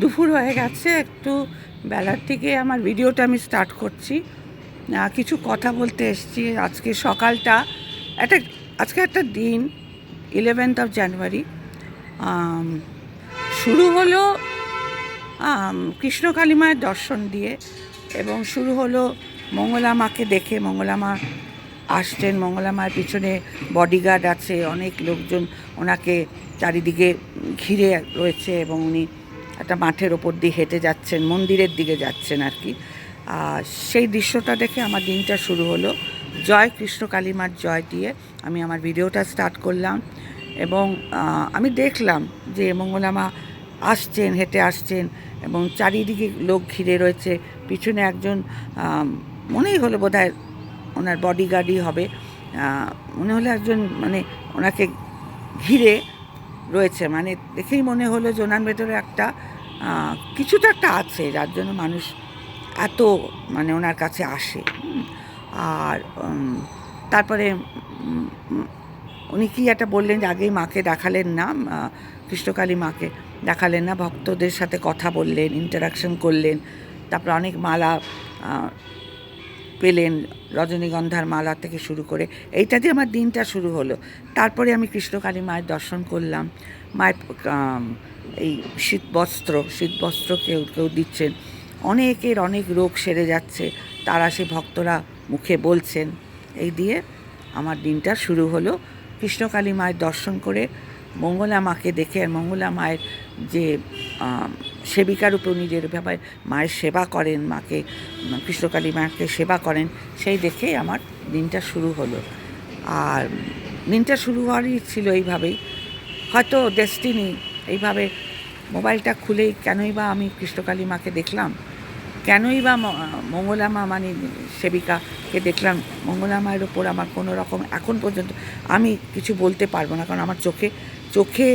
দুপুর হয়ে গেছে, একটু বেলার থেকে আমার ভিডিওটা আমি স্টার্ট করছি। কিছু কথা বলতে এসেছি, আজকে সকালটা, একটা, আজকে একটা দিন ইলেভেন্থ অফ জানুয়ারি শুরু হলো কৃষ্ণ মায়ের দর্শন দিয়ে এবং শুরু হলো মঙ্গলা মাকে দেখে। মঙ্গলা মা আসছেন, মঙ্গলা মায়ের পিছনে বডিগার্ড আছে, অনেক লোকজন ওনাকে চারিদিকে ঘিরে রয়েছে এবং উনি একটা মাঠের ওপর দিয়ে হেঁটে যাচ্ছেন, মন্দিরের দিকে যাচ্ছেন আর কি। আর সেই দৃশ্যটা দেখে আমার দিনটা শুরু হলো। জয় কৃষ্ণ কালী মার জয় দিয়ে আমি আমার ভিডিওটা স্টার্ট করলাম এবং আমি দেখলাম যে মঙ্গলা মা আসছেন, হেঁটে আসছেন এবং চারিদিকে লোক ঘিরে রয়েছে। পিছনে একজন মনেই হলো বোধ হয় ওনার বডিগার্ডই হবে। মনে হলো একজন মানে ওনাকে ঘিরে রয়েছে। মানে দেখেই মনে হলো ওনার ভেতরে একটা কিছু তো একটা আছে, যার জন্য মানুষ এত মানে ওনার কাছে আসে। আর তারপরে উনি কি একটা বললেন যে আগেই মাকে দেখালেন না কৃষ্ণকালী মাকে দেখালেন না, ভক্তদের সাথে কথা বললেন ইন্টারাকশন করলেন, তারপরে অনেক মালা পেলেন, রজনীগন্ধার মালা থেকে শুরু করে, এইটা দিয়ে আমার দিনটা শুরু হলো। তারপরে আমি কৃষ্ণকালী মায়ের দর্শন করলাম, মায়ের এই শীত বস্ত্র শীত বস্ত্র কেউ কেউ দিচ্ছেন। অনেকের অনেক রোগ সেরে যাচ্ছে, তারা সে ভক্তরা মুখে বলছেন। এই দিয়ে আমার দিনটা শুরু হলো। কৃষ্ণকালী মায়ের দর্শন করে মঙ্গলা মাকে দেখে আর মঙ্গলা মায়ের যে সেবিকা রূপে উনি যেভাবে মায়ের সেবা করেন, মাকে, কৃষ্ণকালী মাকে সেবা করেন, সেই দেখেই আমার দিনটা শুরু হলো। আর দিনটা শুরু হওয়ারই ছিল এইভাবেই। হয়তো ডেস্টিনি এইভাবে মোবাইলটা খুলেই কেনই বা আমি কৃষ্ণকালী মাকে দেখলাম? কেনই বা মঙ্গলা মা মানে সেবিকাকে দেখলাম? মঙ্গলা মায়ের ওপর আমার কোনো রকম এখন পর্যন্ত আমি কিছু বলতে পারব না, কারণ আমার চোখে চোখে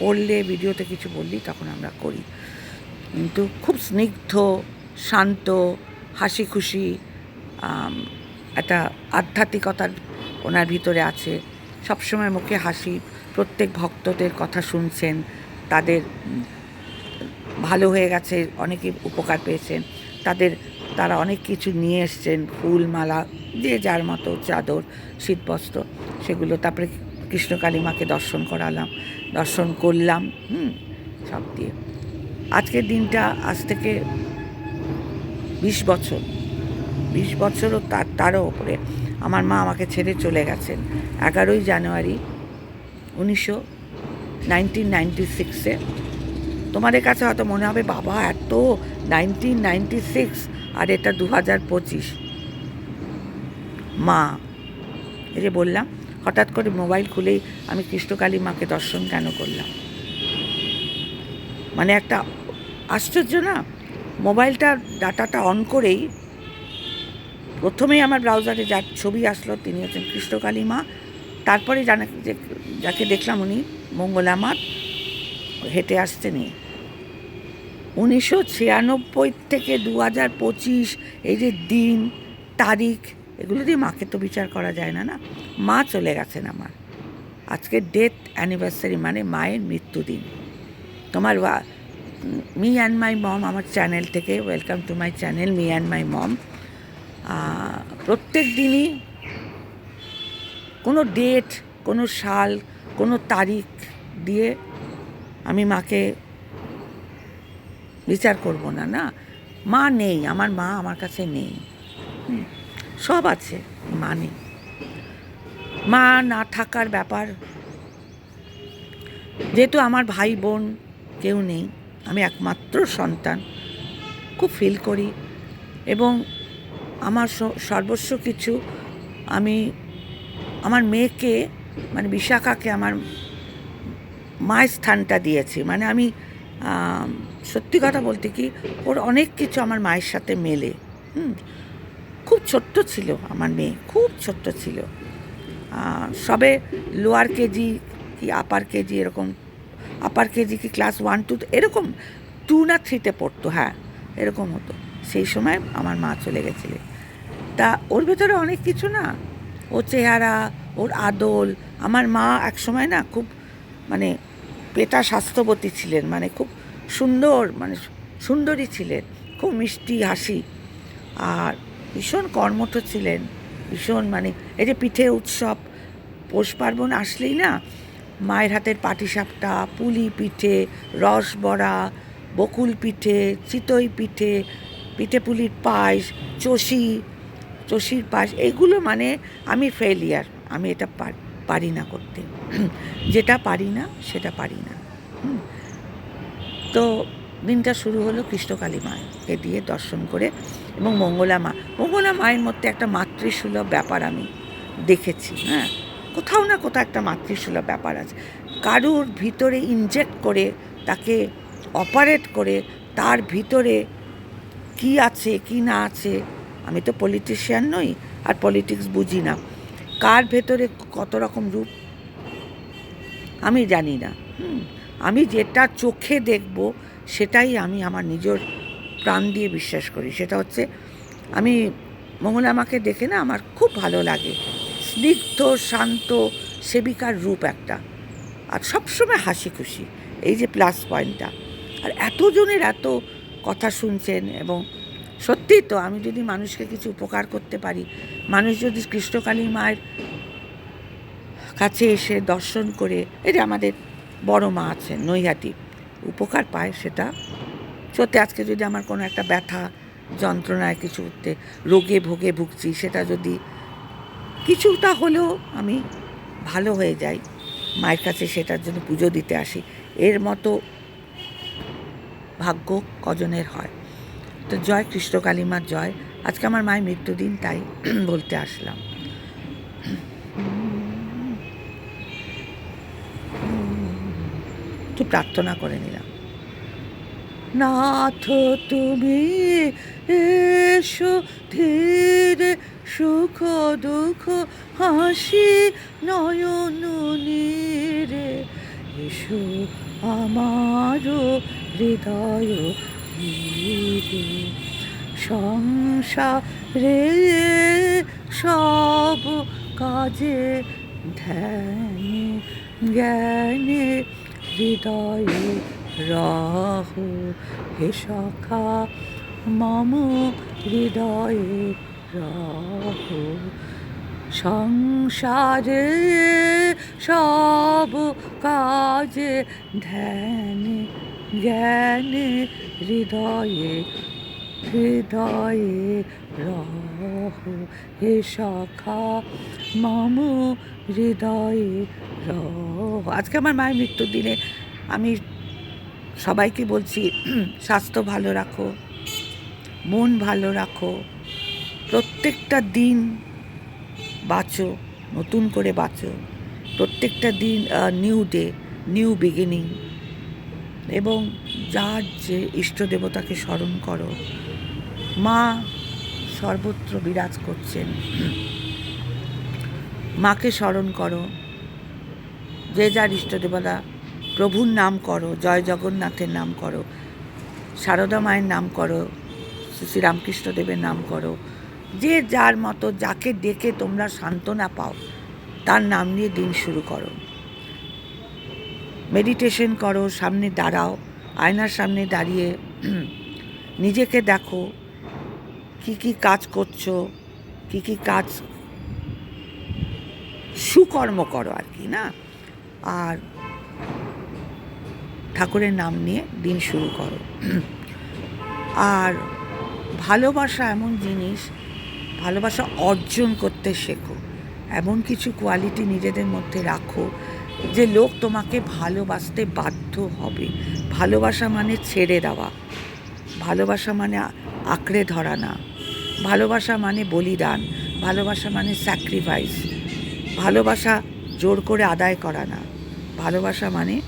পড়লে, ভিডিওতে কিছু বললি তখন আমরা করি। কিন্তু খুব স্নিগ্ধ, শান্ত হাসি খুশি একটা আধ্যাত্মিকতার ওনার ভিতরে আছে। সবসময় মুখে হাসি, প্রত্যেক ভক্তদের কথা শুনছেন। তাদের ভালো হয়ে গেছে, অনেকে উপকার পেয়েছেন। তাদের, তারা অনেক কিছু নিয়ে এসছেন ফুল মালা যে যার মতো চাদর, শীতবস্ত্র, সেগুলো। তারপরে কৃষ্ণকালী মাকে দর্শন করালাম, দর্শন করলাম, হুম, সব দিয়ে। আজকের দিনটা আজ থেকে বিশ বছর, বিশ বছরও তার, তারও ওপরে আমার মা আমাকে ছেড়ে চলে গেছেন। এগারোই জানুয়ারি উনিশশো নাইনটিন নাইনটি সিক্সে তোমাদের কাছে হয়তো মনে হবে, বাবা, এত নাইনটিন নাইনটি সিক্স আর এটা দু হাজার পঁচিশ। মা, এই যে বললাম, হঠাৎ করে মোবাইল খুলেই আমি কৃষ্ণকালী মাকে দর্শন কেন করলাম? মানে একটা আশ্চর্য না মোবাইলটার ডাটাটা অন করেই প্রথমেই আমার ব্রাউজারে যার ছবি আসলো, তিনি হচ্ছেন কৃষ্ণকালী মা। তারপরে জানা যাকে দেখলাম উনি মঙ্গলা মা হেঁটে আসতে নিয়ে উনিশশো ছিয়ানব্বই থেকে দু হাজার পঁচিশ এই যে দিন, তারিখ, এগুলো দিয়ে মাকে তো বিচার করা যায় না না? মা চলে গেছেন আমার। আজকে ডেথ অ্যানিভার্সারি মানে মায়ের মৃত্যুদিন তোমার মি অ্যান্ড মাই মম আমার চ্যানেল থেকে welcome to my channel me and my mom প্রত্যেক দিনই কোনো ডেট কোনো সাল কোনো তারিখ দিয়ে আমি মাকে বিচার করব না না? মা নেই, আমার মা আমার কাছে নেই। সব আছে, মা নেই। মা না থাকার ব্যাপার। যেহেতু আমার ভাই বোন কেউ নেই, আমি একমাত্র সন্তান। খুব ফিল করি এবং আমার সর্বস্ব কিছু আমি, আমার মেয়েকে মানে বিশাখাকে আমার মায়ের স্থানটা দিয়েছি। মানে আমি সত্যি কথা বলতে কি, ওর অনেক কিছু আমার মায়ের সাথে মেলে। হুম? খুব ছোট্ট ছিল আমার মেয়ে, খুব ছোট্ট ছিল। সবে লোয়ার কেজি কি আপার কেজি এরকম, আপার কেজি কি ক্লাস ওয়ান টু, এরকম টু না থ্রিতে পড়তো হ্যাঁ এরকম হতো। সেই সময় আমার মা চলে গেছিলেন। তা ওর ভেতরে অনেক কিছু না ও চেহারা, ওর আদল আমার মা এক সময় না খুব মানে পেটা স্বাস্থ্যবতী ছিলেন মানে খুব সুন্দর মানে সুন্দরী ছিলেন, খুব মিষ্টি হাসি। আর ভীষণ কর্মঠ ছিলেন, ভীষণ মানে এই যে পিঠে উৎসব, পৌষ পার্বণ আসলেই না মায়ের হাতের পাটিসাপটা, পুলি পিঠে, রস বড়া, বকুল পিঠে, চিতই পিঠে পিঠে পুলির পায়েস, চষি, চষির পায়েস এইগুলো মানে আমি ফেলিয়ার আমি এটা পার- পারি না করতে। যেটা পারি না, সেটা পারি না। তো দিনটা শুরু হলো কৃষ্ণকালী মাকে দিয়ে দর্শন করে এবং মঙ্গলা মা, মঙ্গলা মায়ের মধ্যে একটা মাতৃসুলভ ব্যাপার আমি দেখেছি হ্যাঁ? কোথাও না কোথাও একটা মাতৃসুলভ ব্যাপার আছে। কারুর ভিতরে ইনজেক্ট করে, তাকে অপারেট করে, তার ভিতরে কি আছে, কি না আছে, আমি তো পলিটিশিয়ান নই, আর পলিটিক্স বুঝি না। কার ভেতরে কত রকম রূপ? আমি জানি না। হুম, আমি যেটা চোখে দেখব সেটাই আমি আমার নিজের প্রাণ দিয়ে বিশ্বাস করি। সেটা হচ্ছে আমি মঙ্গলা আমাকে দেখে না আমার খুব ভালো লাগে। স্নিগ্ধ শান্ত সেবিকার রূপ একটা। আর সবসময় হাসি খুশি। এই যে প্লাস পয়েন্টটা আর এতজনের এত কথা শুনছেন এবং সত্যিই তো আমি যদি মানুষকে কিছু উপকার করতে পারি, মানুষ যদি কৃষ্ণকালী মায়ের কাছে এসে দর্শন করে, এই যে আমাদের বড় মা আছেন, নৈহাটি, উপকার পায় সেটা। সত্যি আজকে যদি আমার কোনো একটা ব্যথা, যন্ত্রণায় কিছুতে রোগে ভোগে ভুগছি, সেটা যদি কিছুটা হলেও আমি ভালো হয়ে যাই, মায়ের কাছে সেটার জন্য পুজো দিতে আসি, এর মতো ভাগ্য কজনের হয়। তো জয় কৃষ্ণকালী মার জয়। আজকে আমার মায়ের মৃত্যুদিন তাই বলতে আসলাম। একটু প্রার্থনা করে নিলাম। নাথ, তুমি এসো ধীরে সুখ, দুঃখ, হাসি, নয়ন নীরে। এসো আমার হৃদয় ধীরে সংসারে সব কাজে ধ্যানে জ্ঞানে হৃদয়ে রহ। হে সখা, মম হৃদয়ে রহ। সংসারে সব কাজে ধ্যানে জ্ঞানে হৃদয়ে হৃদয়ে রহ হে সখা মম হৃদয়ে রহ। আজকে আমার মায়ের মৃত্যুর দিনে আমি সবাইকে বলছি, স্বাস্থ্য ভালো রাখো, মন ভালো রাখো, প্রত্যেকটা দিন বাঁচো, নতুন করে বাঁচো। প্রত্যেকটা দিন নিউ ডে নিউ বিগিনিং এবং যার যে ইষ্ট দেবতাকে স্মরণ করো, মা সর্বত্র বিরাজ করছেন। মাকে স্মরণ করো, যে যার ইষ্ট দেবতা প্রভুর নাম করো, জয় জগন্নাথের নাম করো, সারদা মায়ের নাম করো, শ্রী দেবের নাম করো, যে যার মতো যাকে দেখে তোমরা সান্ত্বনা পাও, তার নাম নিয়ে দিন শুরু করো। মেডিটেশন করো, সামনে দাঁড়াও, আয়নার সামনে দাঁড়িয়ে নিজেকে দেখো, কি কি কাজ করছ, কি কি কাজ সুকর্ম করো আর কি, না? আর ঠাকুরের নাম নিয়ে দিন শুরু করো। আর ভালোবাসা এমন জিনিস, ভালোবাসা অর্জন করতে শেখো। এমন কিছু কোয়ালিটি নিজেদের মধ্যে রাখো যে লোক তোমাকে ভালোবাসতে বাধ্য হবে। ভালোবাসা মানে ছেড়ে দেওয়া। ভালোবাসা মানে আঁকড়ে ধরা না। ভালোবাসা মানে বলিদান। ভালোবাসা মানে স্যাক্রিফাইস ভালোবাসা জোর করে আদায় করা না। ভালোবাসা মানে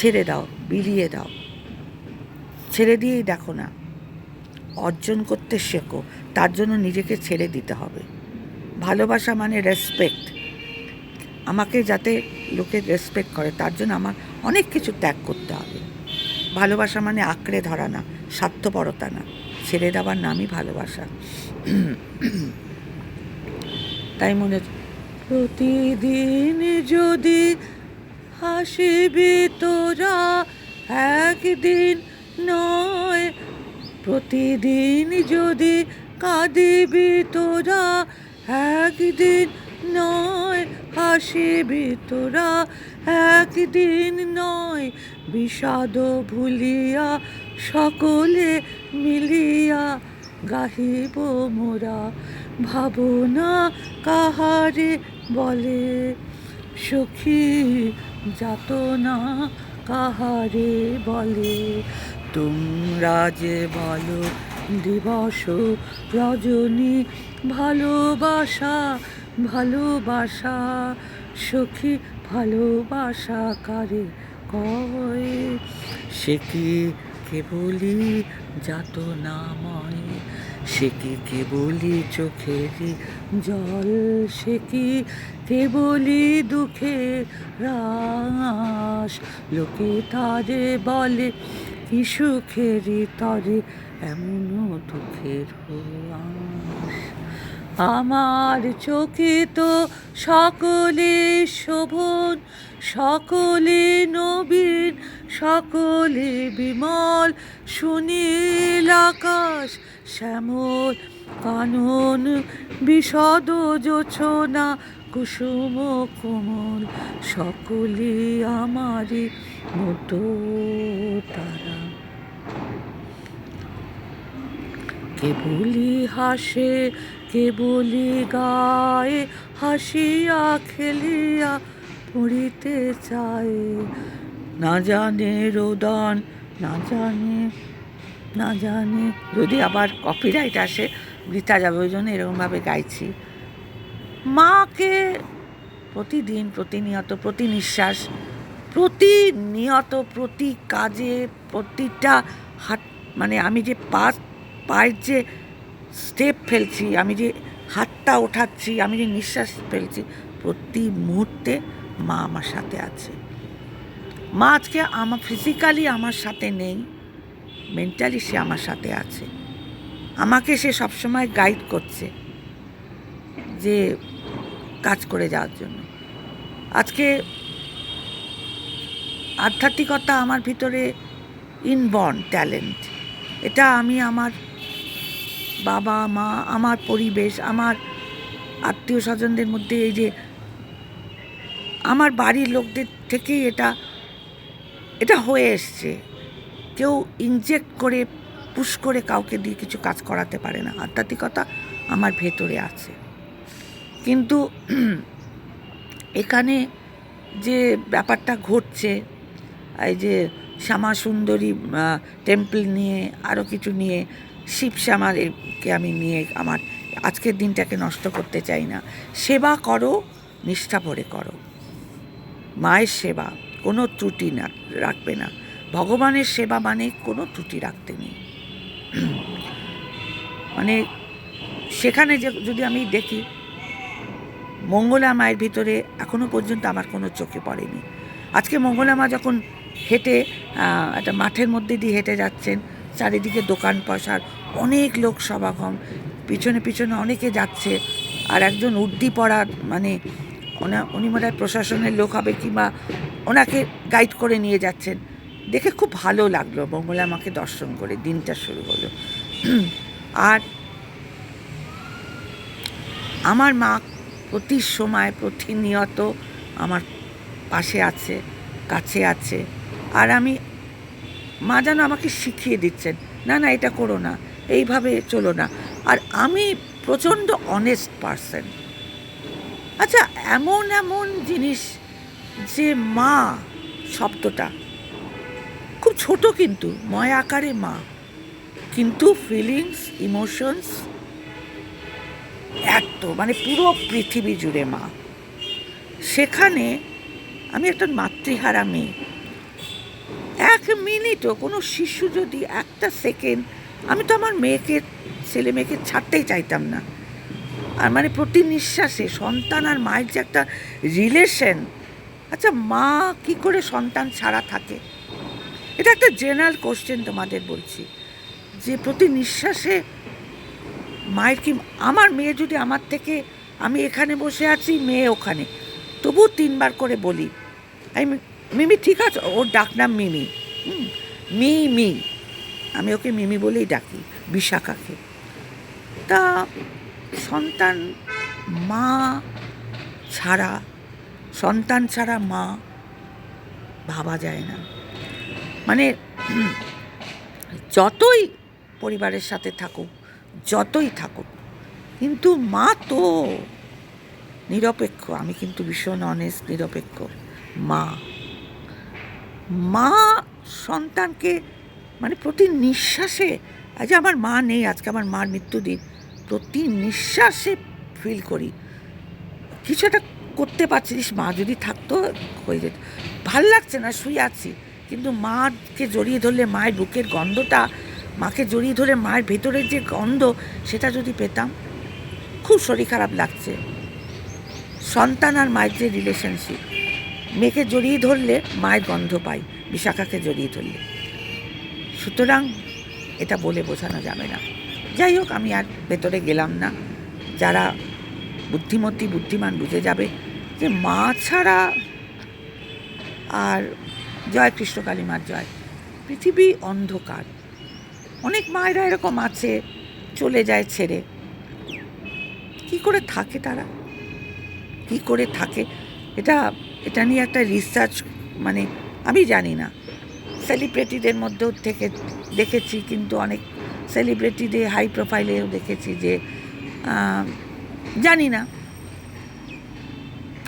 ছেড়ে দাও, বিলিয়ে দাও। ছেড়ে দিয়েই দেখো না। অর্জন করতে শেখো। তার জন্য নিজেকে ছেড়ে দিতে হবে। ভালোবাসা মানে রেসপেক্ট আমাকে যাতে লোকে রেসপেক্ট করে, তার জন্য আমার অনেক কিছু ত্যাগ করতে হবে। ভালোবাসা মানে আঁকড়ে ধরা না, স্বার্থপরতা না, ছেড়ে দেওয়ার নামই ভালোবাসা। তাই মনে প্রতিদিন যদি হাসিবি তোরা, একদিন নয়, প্রতিদিন যদি কাঁদিবি তোরা, একদিন নয়। হাসিবি তোরা একদিন নয়, বিষাদ ভুলিয়া সকলে মিলিয়া গাহিব মোরা ভাবনা কাহারে বলে? সখী যাতনা কাহারে বলে? তোমরা যে বলো দিবস, রজনী ভালোবাসা ভালোবাসা, সখী ভালোবাসা কারে কয়? সে কি কেবলি যাতনাময় সে কি কেবলি চোখেরই জল? সে কি কেবলি দুঃখের রাস? লোকে তারে বলে, কি সুখেরই তরে, এমন দুঃখের আস। আমার চোখে তো সকলে শোভন, সকলে নবীন, সকলে বিমল। সুনীল আকাশ, শ্যামল কানন, বিশদ জোছনা কুসুম কোমল। সকলে আমারই মতো তারা। কেবলি হাসে কেবলি গায়ে হাসিয়া খেলিয়া পড়িতে চায়। না জানে রোদন, না জানে না জানে। যদি আবার কপিরাইট আসে বৃথা যাবে, ওই জন্য এরকমভাবে গাইছি। মাকে প্রতিদিন প্রতিনিয়ত, প্রতি নিঃশ্বাস, প্রতিনিয়ত, প্রতি কাজে, প্রতিটা হাত মানে আমি যে পা পায়ের যে স্টেপ ফেলছি, আমি যে হাতটা ওঠাচ্ছি, আমি যে নিঃশ্বাস ফেলছি, প্রতি মুহূর্তে মা আমার সাথে আছে। মা আজকে আমার ফিজিক্যালি আমার সাথে নেই মেন্টালি সে আমার সাথে আছে। আমাকে সে সবসময় গাইড করছে যে কাজ করে যাওয়ার জন্য। আজকে আধ্যাত্মিকতা আমার ভিতরে ইনবর্ন ট্যালেন্ট এটা আমি আমার বাবা, মা, আমার পরিবেশ, আমার আত্মীয় স্বজনদের মধ্যে এই যে আমার বাড়ির লোকদের থেকেই এটা এটা হয়ে এসছে। কেউ ইনজেক্ট করে পুশ করে কাউকে দিয়ে কিছু কাজ করাতে পারে না। আধ্যাত্মিকতা আমার ভেতরে আছে। কিন্তু এখানে যে ব্যাপারটা ঘটছে, এই যে শ্যামা সুন্দরী টেম্পল নিয়ে আরও কিছু নিয়ে শিব শ্যামাকে আমি নিয়ে আমার আজকের দিনটাকে নষ্ট করতে চাই না। সেবা করো, নিষ্ঠা ভরে করো। মায়ের সেবা, কোনো ত্রুটি না, রাখবে না। ভগবানের সেবা মানে কোনো ত্রুটি রাখতে নেই। মানে সেখানে যে, যদি আমি দেখি, মঙ্গলা মায়ের ভিতরে এখনও পর্যন্ত আমার কোনো চোখে পড়েনি। আজকে মঙ্গলা মা যখন হেঁটে একটা মাঠের মধ্যে দিয়ে হেঁটে যাচ্ছেন চারিদিকে দোকান পয়সার অনেক লোক সমাগম। পিছনে পিছনে অনেকে যাচ্ছে, আর একজন উর্দি পড়া মানে ওনা, উনি মনে হয় প্রশাসনের লোক হবে কিংবা ওনাকে গাইড করে নিয়ে যাচ্ছেন। দেখে খুব ভালো লাগল মঙ্গলা মাকে দর্শন করে, দিনটা শুরু হলো। আর আমার মা প্রতি সময়, প্রতিনিয়ত আমার পাশে আছে, কাছে আছে। আর আমি মা যেন আমাকে শিখিয়ে দিচ্ছেন, না না, এটা করো না, এইভাবে চলো না। আর আমি প্রচণ্ড অনেস্ট পারসন আচ্ছা এমন এমন জিনিস যে মা শব্দটা খুব ছোট কিন্তু, ময় আকারে মা, কিন্তু ফিলিংস ইমোশনস এত মানে পুরো পৃথিবী জুড়ে মা। সেখানে আমি একটা মাতৃহারা মেয়ে। মিনিটও কোনো শিশু যদি একটা সেকেন্ড, আমি তো আমার মেয়েকে, ছেলে মেয়েকে ছাড়তেই চাইতাম না। আর মানে প্রতি নিঃশ্বাসে সন্তান আর মায়ের যে একটা রিলেশন আচ্ছা মা কি করে সন্তান ছাড়া থাকে? এটা একটা জেনারেল কোশ্চেন তোমাদের বলছি, যে প্রতি নিঃশ্বাসে মায়ের কি, আমার মেয়ে যদি আমার থেকে, আমি এখানে বসে আছি, মেয়ে ওখানে তবু তিনবার করে বলি আমি মিমি ঠিক আছে? ওর ডাক নাম মিমি। আমি ওকে মিমি বলেই ডাকি, বিশাখাকে। তা সন্তান মা ছাড়া, সন্তান ছাড়া মা ভাবা যায় না। মানে যতই পরিবারের সাথে থাকুক, যতই থাকুক, কিন্তু মা তো নিরপেক্ষ। আমি কিন্তু ভীষণ অনেস্ট নিরপেক্ষ মা। মা সন্তানকে মানে প্রতি নিঃশ্বাসে আজ আমার মা নেই, আজকে আমার মার মৃত্যুদিন প্রতি নিঃশ্বাসে ফিল করি। কিছু একটা করতে পারছিস মা, যদি থাকতো হয়ে যেত। ভালো লাগছে না, শুয়ে আছি। কিন্তু মাকে জড়িয়ে ধরলে, মায়ের বুকের গন্ধটা, মাকে জড়িয়ে ধরে মায়ের ভেতরের যে গন্ধ, সেটা যদি পেতাম, খুব শরীর খারাপ লাগছে। সন্তান আর মায়ের যে রিলেশনশিপ মেয়েকে জড়িয়ে ধরলে মায়ের গন্ধ পাই। বিশাখাকে জড়িয়ে ধরলে। সুতরাং এটা বলে বোঝানো যাবে না। যাই হোক, আমি আর ভেতরে গেলাম না। যারা বুদ্ধিমতী, বুদ্ধিমান বুঝে যাবে যে মা ছাড়া আর জয় কৃষ্ণ কালী মার জয়, পৃথিবী অন্ধকার। অনেক মায়েরা এরকম আছে, চলে যায় ছেড়ে। কি করে থাকে তারা? কি করে থাকে? এটা এটা নিয়ে একটা রিসার্চ মানে আমি জানি না। সেলিব্রিটিদের মধ্যেও থেকে, দেখেছি কিন্তু অনেক সেলিব্রিটিদের হাই প্রোফাইলেও দেখেছি যে জানি না।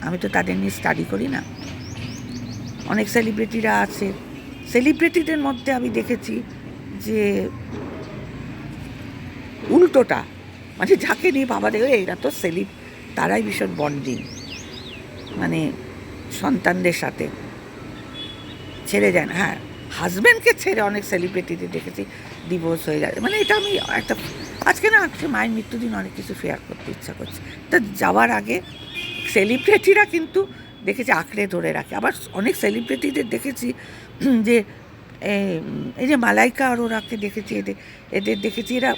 আমি তো তাদের নিয়ে স্টাডি করি না। অনেক সেলিব্রিটিরা আছে। সেলিব্রিটিদের মধ্যে আমি দেখেছি যে, উল্টোটা মানে যাকে নিয়ে বাবা দেখে এরা তো সেলিব তারাই ভীষণ বন্ডিং মানে সন্তানদের সাথে। ছেড়ে যায় না। হ্যাঁ হাজব্যান্ডকে ছেড়ে অনেক সেলিব্রিটিদের দেখেছি ডিভোর্স হয়ে যায় মানে এটা আমি একটা আজকে না আজকে মায়ের মৃত্যুদিন অনেক কিছু শেয়ার করতে ইচ্ছা করছে। তা যাওয়ার আগে সেলিব্রিটিরা কিন্তু দেখেছি আঁকড়ে ধরে রাখে। আবার অনেক সেলিব্রিটিদের দেখেছি যে এই, যে মালাইকা আর ওরাকে দেখেছি এদের এদের দেখেছি এরা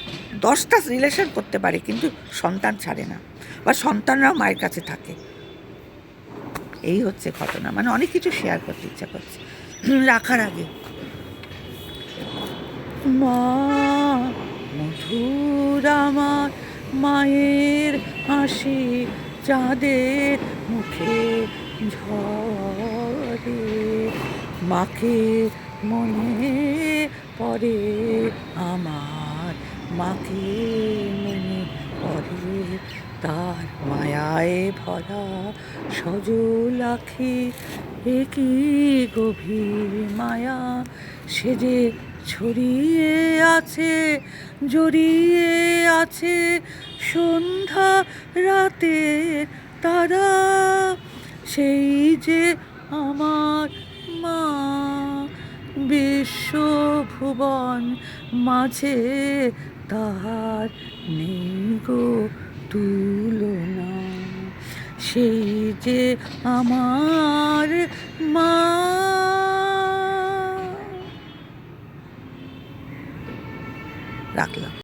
দশটা রিলেশন করতে পারে কিন্তু সন্তান ছাড়ে না বা সন্তানরাও মায়ের কাছে থাকে। এই হচ্ছে ঘটনা। মানে অনেক কিছু শেয়ার করতে ইচ্ছা করছে। রাখার আগে। মা, মধুর আমার মায়ের হাসি চাঁদের মুখে ঝরে। মাকে মনে পড়ে আমার, মাকে মনে পড়ে তার মায়ায় ভরা সজল আখি। একই গভীর মায়া? সে যে ছড়িয়ে আছে, জড়িয়ে আছে সন্ধ্যা রাতে তারা, সেই যে আমার মা। বিশ্বভুবন মাঝে তাহার নেই গো তুলনা। সেই যে আমার মা। রাখলাম।